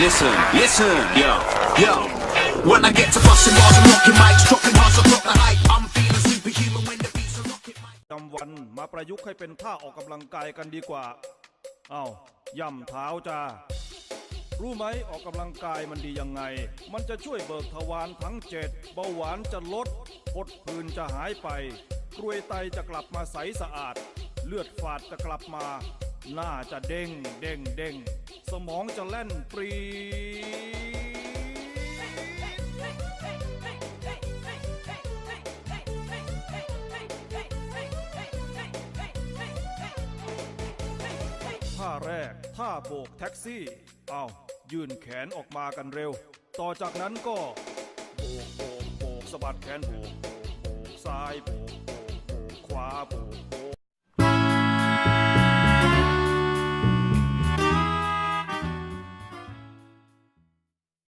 Listen, listen, yo, yo. When I get to busting bars and rocking mics, dropping hearts, I drop the hype. I'm feeling superhuman when the beats are rocking. mic. จำวันมาประยุกต์ให้เป็นท่าออกกำลังกายกันดีกว่า เอาย่ำเท้าจ้า รู้ไหมออกกำลังกายมันดียังไง มันจะช่วยเบิกทวารทั้งเจ็ดเบาหวานจะลดพดผื่นจะหายไป กรวยไตจะกลับมาใสสะอาด เลือดฝาดจะกลับมา หน้าจะเด้งเด้งเด้งสมองจะแล่นปรีท่าแรกท่าโบกแท็กซี่ เอายื่นแขนออกมากันเร็ว ต่อจากนั้นก็ โบกโบกโบกสะบัดแขนโบกโบกซ้ายโบกโบก